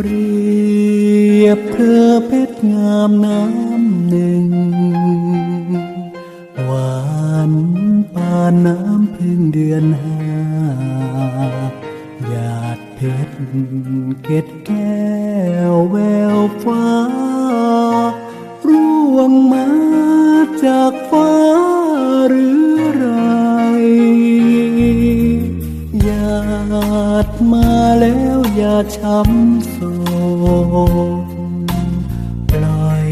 เรียบเธอเพชรงามน้ำหนึ่ง หวานปานน้ำพึ่งเดือนห้าหยาดเพชรเกล็ดแก้วแววฟ้า ร่วงมาจากฟ้าหรือไรหยาดมาแล้ว อย่าช้ำโศกปล่อย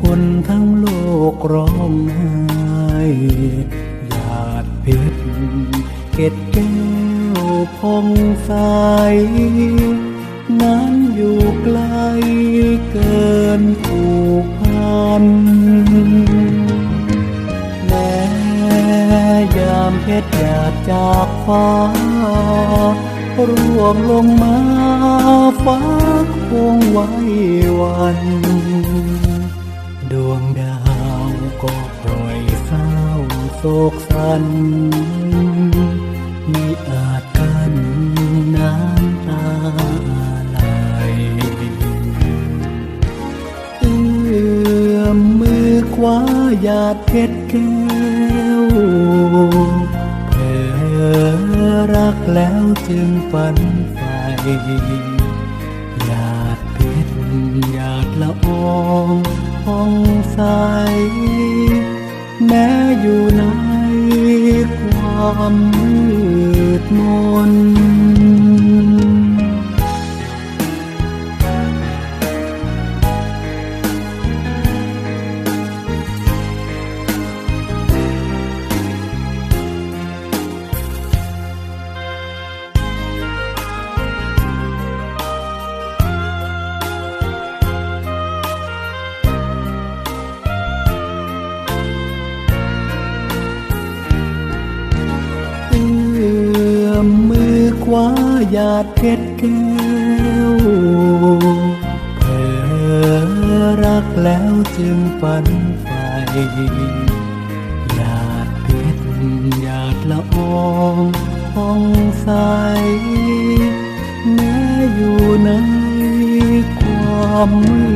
คนทั้งโลกร้องไห้หยาดเพชรเกล็ดแก้วพองใสนั้นอยู่ไกลเกินผูกพันแม้ยามเพชรหยาดจากฟ้า ร่วงลงมาฟ้าคงไว้วัน ดวงดาวก็ปล่อยเศร้าโศกสันมิอาจกันน้ำตาไหลเอื้อมมือคว้าหยาดเพชรแก้ รักแล้วจึงฝันใฝ่หยาดเพชรหยาดละอองห้องใส แม้อยู่ในความ มมือคว้าหยาดเพชรแก้วเธอรักแล้วจึงฝันใฝ่หยาดเพชรหยาดละอองผ่องใสแม้อยู่ในความมืดมน